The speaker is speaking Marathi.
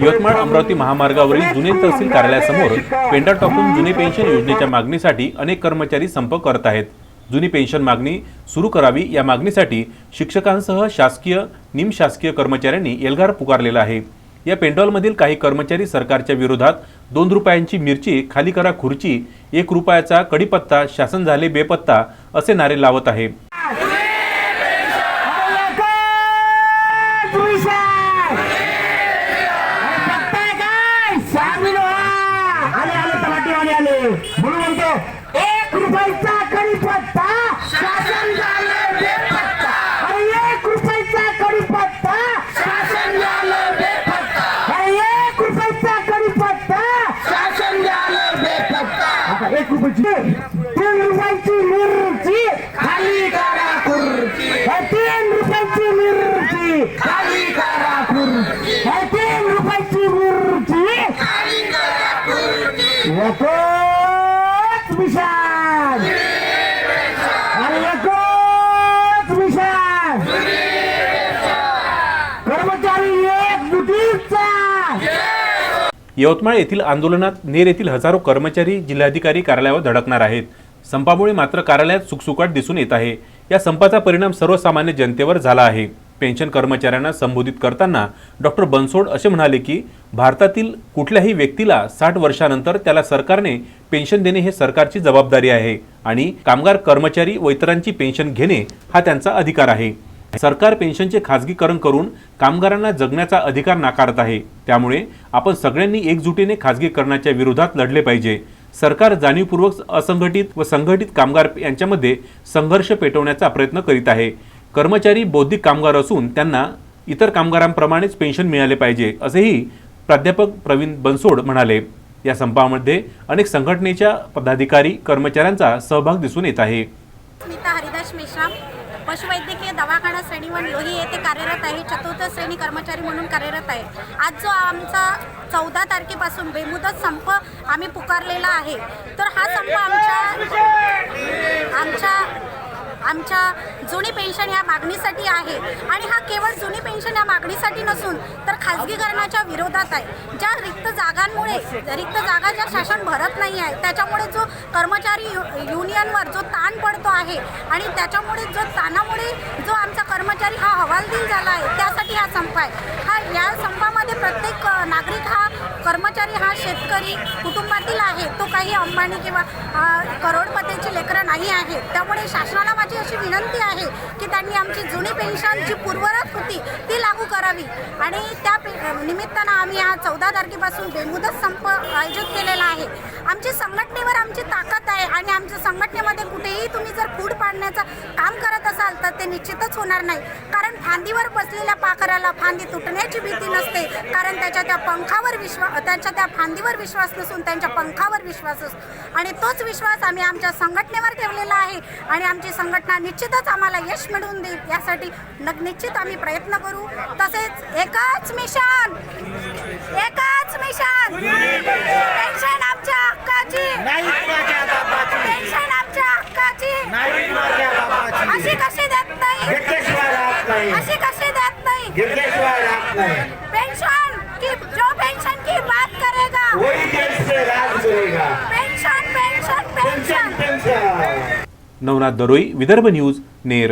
यवतमाळ अमरावती महामार्गावरील जुने तहसील कार्यालयासमोर पेंडा टाकून जुने पेन्शन योजनेच्या मागणीसाठी अनेक कर्मचारी संप करत आहेत. जुनी पेन्शन मागणी सुरू करावी या मागणीसाठी शिक्षकांसह शासकीय निमशासकीय कर्मचाऱ्यांनी एल्गार पुकारलेला आहे. या पेंडॉलमधील काही कर्मचारी सरकारच्या विरोधात दोन रुपयांची मिरची खाली करा खुर्ची एक रुपयाचा कडीपत्ता शासन झाले बेपत्ता असे नारे लावत आहे म्हणून म्हणतो एक रुपयाचा कढीपत्ता शासन झालं बेपत्ता अरे एक रुपयाचा कढीपत्ता शासन झालं बेपत्ता अरे एक रुपयाचा कढीपत्ता शासन झालं बेपत्ता आता एक रुपयाची तीन रुपयाची मिरची खाली करा खुर्ची हे तीन रुपयाची मिरची खाली करा खुर्ची हे तीन रुपयाची मिरची खाली करा खुर्ची एकच मिशन. अरे एकच मिशन. कर्मचारी एक दुटीचा यवतमाळ येथील आंदोलनात नेर येथील हजारो कर्मचारी जिल्हाधिकारी कार्यालयावर धडकणार आहेत. संपामुळे मात्र कार्यालयात सुकसुकाट दिसून येत आहे. या संपाचा परिणाम सर्वसामान्य जनतेवर झाला आहे. पेन्शन कर्मचाऱ्यांना संबोधित करताना डॉक्टर बनसोड असे म्हणाले की भारतातील कुठल्याही व्यक्तीला साठ वर्षानंतर त्याला सरकारने पेन्शन देणे हे सरकारची जबाबदारी आहे आणि कामगार कर्मचारी व इतरांची पेन्शन घेणे हा त्यांचा अधिकार आहे. सरकार पेन्शनचे खाजगीकरण करून कामगारांना जगण्याचा अधिकार नाकारत आहे. त्यामुळे आपण सगळ्यांनी एकजुटीने खाजगीकरणाच्या विरोधात लढले पाहिजे. सरकार जाणीवपूर्वक असंघटित व संघटित कामगार यांच्यामध्ये संघर्ष पेटवण्याचा प्रयत्न करीत आहे. कर्मचारी बौद्धिक कामगार असून त्यांना इतर कामगारांप्रमाणेच पेन्शन मिळाले पाहिजे असेही प्राध्यापक प्रवीण बनसोड म्हणाले या संपामध्ये अनेक संघटनेच्या पदाधिकारी कर्मचाऱ्यांचा सहभाग दिसून येत आहे. स्मिता हरिदास मेश्राम पशुवैद्यकीय दवाखाना श्रेणी वन लोही येथे कार्यरत आहे चतुर्थ श्रेणी कर्मचारी म्हणून कार्यरत आहे. आज जो आमचा चौदा तारखेपासून बेमुदत संप आम्ही पुकारलेला आहे तर हा संप आमच्या आमच्या जुनी पेन्शन या मागणीसाठी आहे. आणि हा केवळ जुनी पेन्शन या मागणीसाठी नसून तर खाजगीकरणाच्या विरोधात आहे. ज्या रिक्त जागांमुळे रिक्त जागा ज्या शासन भरत नाही आहे त्याच्यामुळे जो कर्मचारी यु युनियनवर जो ताण पडतो आहे आणि त्याच्यामुळे जो ताणामुळे जो आमचा कर्मचारी हा हवालदिल झाला आहे त्यासाठी हा संप आहे. हा या संपामध्ये प्रत्येक नागरिक हा कर्मचारी हा शेतकरी कुटुंबातील आहे तो काही अंबानी किंवा नाही आहे. त्यामुळे शासनाला माझी अशी विनंती आहे की त्यांनी आमची जुनी पेन्शन जी पूर्वरत होती ती लागू करावी. आणि त्या पे- निमित्तानं आम्ही हा चौदा तारखेपासून बेमुदत संप आयोजित केलेला आहे. आमची संघटनेवर आमची ताकद आहे आणि आमच्या संघटनेमध्ये कुठेही तुम्ही जर फूड पाडण्याचा काम करत असाल तर ते निश्चितच होणार नाही. कारण फांदीवर बसलेल्या पाखराला फांदी तुटण्याची भीती नसते. कारण त्याच्या त्या पंखावर विश्वास त्याच्या त्या फांदीवर विश्वास नसून त्यांच्या पंखावर विश्वास असतो आणि तोच विश्वास आम्ही आमच्या संघटनेवर ठेवलेला आहे. आणि आमची संघटना निश्चितच आम्हाला यश मिळवून देईल. यासाठी नग निश्चित आम्ही प्रयत्न करू. तसेच एकाच मिशन! एकाच मिशन! आपने पेंशन की जो पेंशन की बात करेगा। Pension pension pension Navnath Daroi Vidarbha news Ner.